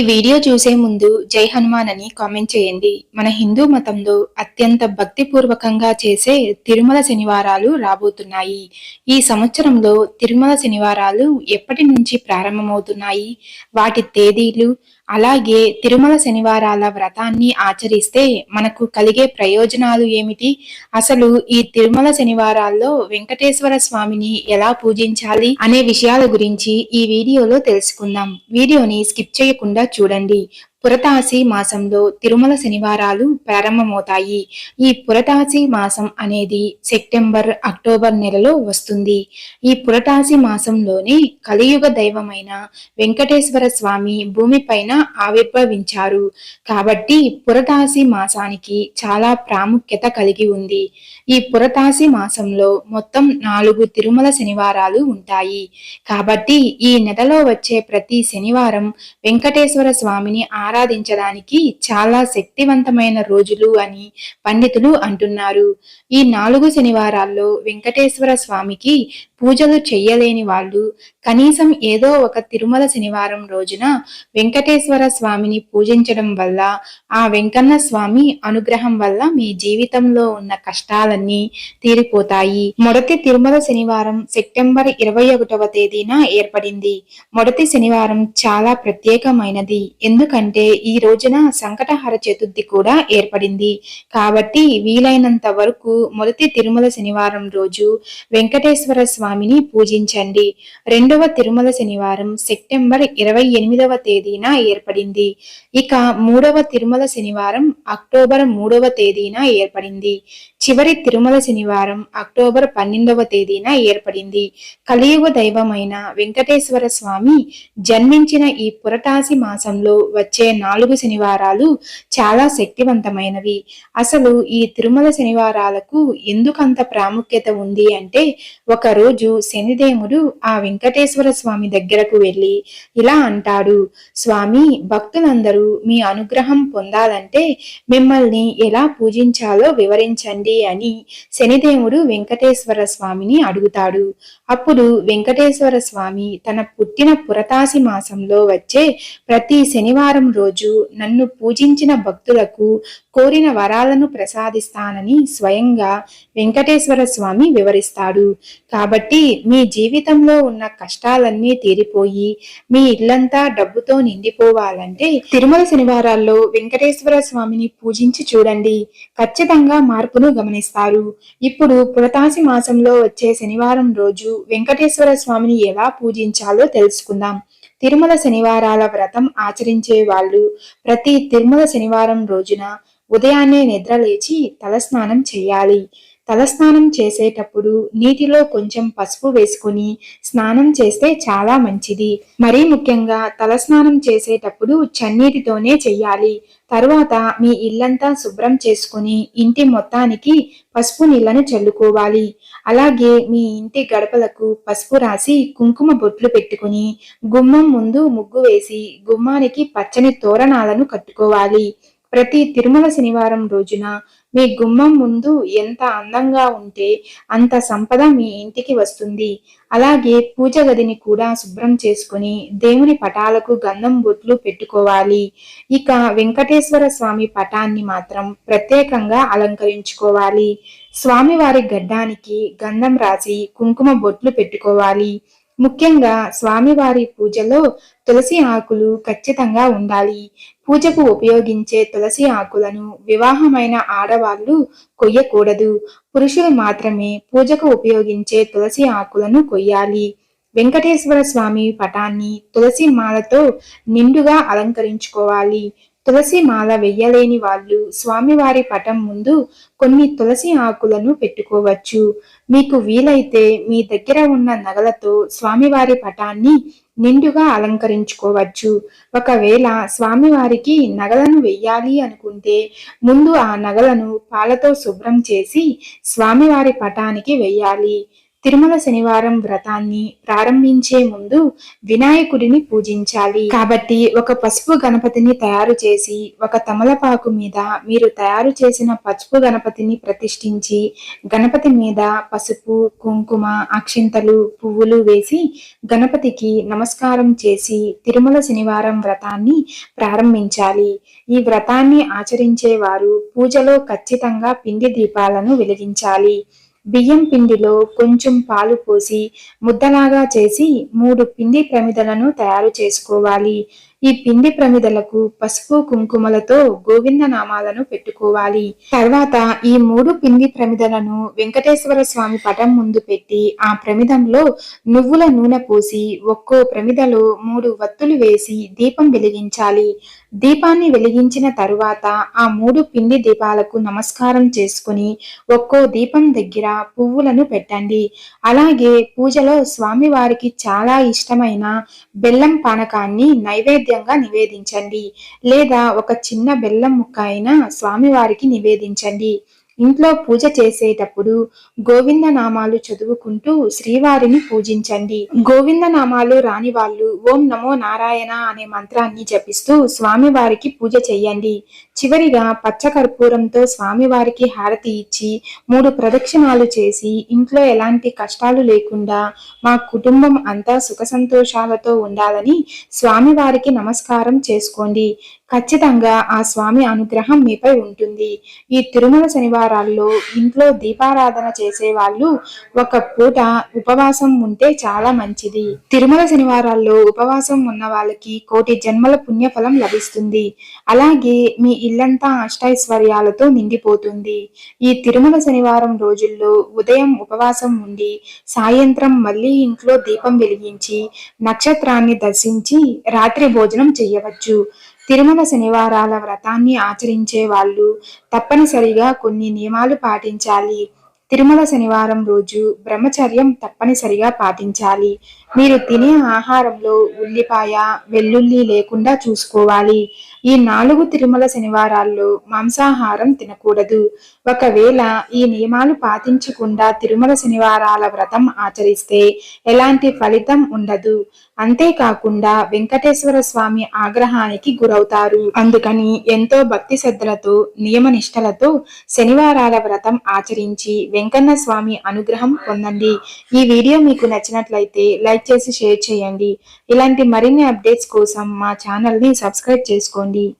ఈ వీడియో చూసే ముందు జై హనుమాన్ అని కామెంట్ చేయండి. మన హిందూ మతంలో అత్యంత భక్తిపూర్వకంగా చేసే తిరుమల శనివారాలు రాబోతున్నాయి. ఈ సంవత్సరంలో తిరుమల శనివారాలు ఎప్పటి నుంచి ప్రారంభమవుతున్నాయి? వాటి తేదీలు అలాగే తిరుమల శనివారాల వ్రతాన్ని ఆచరిస్తే మనకు కలిగే ప్రయోజనాలు ఏమిటి? అసలు ఈ తిరుమల శనివారాల్లో వెంకటేశ్వర స్వామిని ఎలా పూజించాలి అనే విషయాల గురించి ఈ వీడియోలో తెలుసుకుందాం. వీడియోని స్కిప్ చేయకుండా చూడండి. పురతాసి మాసంలో తిరుమల శనివారాలు ప్రారంభమవుతాయి. ఈ పురతాసి మాసం అనేది సెప్టెంబర్ అక్టోబర్ నెలలో వస్తుంది. ఈ పురతాసి మాసంలోనే కలియుగ దైవమైన వెంకటేశ్వర స్వామి భూమిపైన ఆవిర్భవించారు. కాబట్టి పురతాసి మాసానికి చాలా ప్రాముఖ్యత కలిగి ఉంది. ఈ పురతాసి మాసంలో మొత్తం నాలుగు తిరుమల శనివారాలు ఉంటాయి. కాబట్టి ఈ నెలలో వచ్చే ప్రతి శనివారం వెంకటేశ్వర స్వామిని ఆరాధించడానికి చాలా శక్తివంతమైన రోజులు అని పండితులు అంటున్నారు. ఈ నాలుగు శనివారాల్లో వెంకటేశ్వర స్వామికి పూజలు చెయ్యలేని వాళ్ళు కనీసం ఏదో ఒక తిరుమల శనివారం రోజున వెంకటేశ్వర స్వామిని పూజించడం వల్ల ఆ వెంకన్న స్వామి అనుగ్రహం వల్ల మీ జీవితంలో ఉన్న కష్టాలన్నీ తీరిపోతాయి. మొదటి తిరుమల శనివారం సెప్టెంబర్ ఇరవై ఒకటవ తేదీన ఏర్పడింది. మొదటి శనివారం చాలా ప్రత్యేకమైనది. ఎందుకంటే ఈ రోజున సంకటహార చతుర్థి కూడా ఏర్పడింది. కాబట్టి వీలైనంత వరకు మొదటి తిరుమల శనివారం రోజు వెంకటేశ్వర స్వామిని పూజించండి. రెండవ తిరుమల శనివారం సెప్టెంబర్ ఇరవై ఎనిమిదవ తేదీన ఏర్పడింది. ఇక మూడవ తిరుమల శనివారం అక్టోబర్ మూడవ తేదీన ఏర్పడింది. చివరి తిరుమల శనివారం అక్టోబర్ పన్నెండవ తేదీన ఏర్పడింది. కలియుగ దైవమైన వెంకటేశ్వర స్వామి జన్మించిన ఈ పురటాసి మాసంలో వచ్చే నాలుగు శనివారాలు చాలా శక్తివంతమైనవి. అసలు ఈ తిరుమల శనివారాలకు ఎందుకంత ప్రాముఖ్యత ఉంది అంటే ఒక రోజు శనిదేవుడు ఆ వెంకటేశ్వర స్వామి దగ్గరకు వెళ్ళి ఇలా అంటాడు స్వామి భక్తులందరూ మీ అనుగ్రహం పొందాలంటే మిమ్మల్ని ఎలా పూజించాలో వివరించండి అని శనిదేవుడు వెంకటేశ్వర స్వామిని అడుగుతాడు. అప్పుడు వెంకటేశ్వర స్వామి తన పుట్టిన పురతాసి మాసంలో వచ్చే ప్రతి శనివారం రోజు నన్ను పూజించిన భక్తులకు కోరిన వరాలను ప్రసాదిస్తానని స్వయంగా వెంకటేశ్వర స్వామి వివరిస్తాడు. కాబట్టి మీ జీవితంలో ఉన్న కష్టాలన్నీ తీరిపోయి మీ ఇల్లంతా డబ్బుతో నిండిపోవాలంటే తిరుమల శనివారాల్లో వెంకటేశ్వర స్వామిని పూజించి చూడండి. ఖచ్చితంగా మార్పును గమనిస్తారు. ఇప్పుడు పురతాసి మాసంలో వచ్చే శనివారం రోజు వెంకటేశ్వర స్వామిని ఎలా పూజించాలో తెలుసుకుందాం. తిరుమల శనివారాల వ్రతం ఆచరించే వాళ్ళు ప్రతి తిరుమల శనివారం రోజున ఉదయాన్నే నిద్ర లేచి తలస్నానం చేయాలి. తలస్నానం చేసేటప్పుడు నీటిలో కొంచెం పసుపు వేసుకుని స్నానం చేస్తే చాలా మంచిది. మరీ ముఖ్యంగా తలస్నానం చేసేటప్పుడు చన్నీటితోనే చెయ్యాలి. తరువాత మీ ఇల్లంతా శుభ్రం చేసుకుని ఇంటి మొత్తానికి పసుపు నీళ్ళను చల్లుకోవాలి. అలాగే మీ ఇంటి గడపలకు పసుపు రాసి కుంకుమ బొట్లు పెట్టుకుని గుమ్మం ముందు ముగ్గు వేసి గుమ్మానికి పచ్చని తోరణాలను కట్టుకోవాలి. ప్రతి తిరుమల శనివారం రోజున మీ గుమ్మం ముందు ఎంత అందంగా ఉంటే అంత సంపద మీ ఇంటికి వస్తుంది. అలాగే పూజ గదిని కూడా శుభ్రం చేసుకుని దేవుని పటాలకు గంధం బొట్లు పెట్టుకోవాలి. ఇక వెంకటేశ్వర స్వామి పటాన్ని మాత్రం ప్రత్యేకంగా అలంకరించుకోవాలి. స్వామివారి గడ్డానికి గంధం రాసి కుంకుమ బొట్లు పెట్టుకోవాలి. ముఖ్యంగా స్వామివారి పూజలో తులసి ఆకులు ఖచ్చితంగా ఉండాలి. పూజకు ఉపయోగించే తులసి ఆకులను వివాహమైన ఆడవాళ్ళు కొయ్యకూడదు. పురుషులు మాత్రమే పూజకు ఉపయోగించే తులసి ఆకులను కొయ్యాలి. వెంకటేశ్వర స్వామి పటాన్ని తులసి మాలతో నిండుగా అలంకరించుకోవాలి. తులసి మాల వెయ్యలేని వాళ్ళు స్వామివారి పటం ముందు కొన్ని తులసి ఆకులను పెట్టుకోవచ్చు. మీకు వీలైతే మీ దగ్గర ఉన్న నగలతో స్వామివారి పటాన్ని నిండుగా అలంకరించుకోవచ్చు. ఒకవేళ స్వామివారికి నగలను వెయ్యాలి అనుకుంటే ముందు ఆ నగలను పాలతో శుభ్రం చేసి స్వామివారి పటానికి వెయ్యాలి. తిరుమల శనివారం వ్రతాన్ని ప్రారంభించే ముందు వినాయకుడిని పూజించాలి. కాబట్టి ఒక పసుపు గణపతిని తయారు చేసి ఒక తమలపాకు మీద మీరు తయారు చేసిన పసుపు గణపతిని ప్రతిష్ఠించి గణపతి మీద పసుపు కుంకుమ అక్షింతలు పువ్వులు వేసి గణపతికి నమస్కారం చేసి తిరుమల శనివారం వ్రతాన్ని ప్రారంభించాలి. ఈ వ్రతాన్ని ఆచరించేవారు పూజలో ఖచ్చితంగా పిండి దీపాలను వెలిగించాలి. బియ్యం పిండిలో కొంచెం పాలు పోసి ముద్దలాగా చేసి మూడు పిండి ప్రమిదలను తయారు చేసుకోవాలి. ఈ పిండి ప్రమిదలకు పసుపు కుంకుమలతో గోవింద నామాలను పెట్టుకోవాలి. తర్వాత ఈ మూడు పిండి ప్రమిదలను వెంకటేశ్వర స్వామి పటం ముందు పెట్టి ఆ ప్రమిదంలో నువ్వుల నూనె పోసి ఒక్కో ప్రమిదలో మూడు వత్తులు వేసి దీపం వెలిగించాలి. దీపాన్ని వెలిగించిన తరువాత ఆ మూడు పిండి దీపాలకు నమస్కారం చేసుకుని ఒక్కో దీపం దగ్గర పువ్వులను పెట్టండి. అలాగే పూజలో స్వామివారికి చాలా ఇష్టమైన బెల్లం పానకాన్ని నైవేద్యం నైవేద్యంగా నివేదించండి. లేదా ఒక చిన్న బెల్లం ముక్క అయినా స్వామివారికి నివేదించండి. ఇంట్లో పూజ చేసేటప్పుడు గోవింద నామాలు చదువుకుంటూ శ్రీవారిని పూజించండి. గోవింద నామాలు రాని వాళ్ళు ఓం నమో నారాయణ అనే మంత్రాన్ని జపిస్తూ స్వామివారికి పూజ చెయ్యండి. చివరిగా పచ్చకర్పూరంతో స్వామివారికి హారతి ఇచ్చి మూడు ప్రదక్షిణాలు చేసి ఇంట్లో ఎలాంటి కష్టాలు లేకుండా మా కుటుంబం అంతా సుఖ సంతోషాలతో ఉండాలని స్వామివారికి నమస్కారం చేసుకోండి. ఖచ్చితంగా ఆ స్వామి అనుగ్రహం మీపై ఉంటుంది. ఈ తిరుమల శనివారాల్లో ఇంట్లో దీపారాధన చేసే వాళ్ళు ఒక పూట ఉపవాసం ఉంటే చాలా మంచిది. తిరుమల శనివారాల్లో ఉపవాసం ఉన్న వాళ్ళకి కోటి జన్మల పుణ్యఫలం లభిస్తుంది. అలాగే మీ ఇల్లంతా అష్టైశ్వర్యాలతో నిండిపోతుంది. ఈ తిరుమల శనివారం రోజుల్లో ఉదయం ఉపవాసం ఉండి సాయంత్రం మళ్ళీ ఇంట్లో దీపం వెలిగించి నక్షత్రాన్ని దర్శించి రాత్రి భోజనం చేయవచ్చు. తిరుమల శనివారాల వ్రతాన్ని ఆచరించే వాళ్ళు తప్పనిసరిగా కొన్ని నియమాలు పాటించాలి. తిరుమల శనివారం రోజు బ్రహ్మచర్యం తప్పనిసరిగా పాటించాలి. మీరు తినే ఆహారంలో ఉల్లిపాయ వెల్లుల్లి లేకుండా చూసుకోవాలి. ఈ నాలుగు తిరుమల శనివారాల్లో మాంసాహారం తినకూడదు. ఒకవేళ ఈ నియమాలు పాటించకుండా తిరుమల శనివారాల వ్రతం ఆచరిస్తే ఎలాంటి ఫలితం ఉండదు. అంతేకాకుండా వెంకటేశ్వర స్వామి ఆగ్రహానికి గురవుతారు. అందుకని ఎంతో భక్తి శ్రద్ధలతో నియమ నిష్టలతో శనివారాల వ్రతం ఆచరించి వెంకన్న స్వామి అనుగ్రహం పొందండి. ఈ వీడియో మీకు నచ్చినట్లయితే లైక్ చేసి షేర్ చేయండి. ఇలాంటి మరిన్ని అప్డేట్స్ కోసం మా ఛానల్ని సబ్స్క్రైబ్ చేసుకోండి.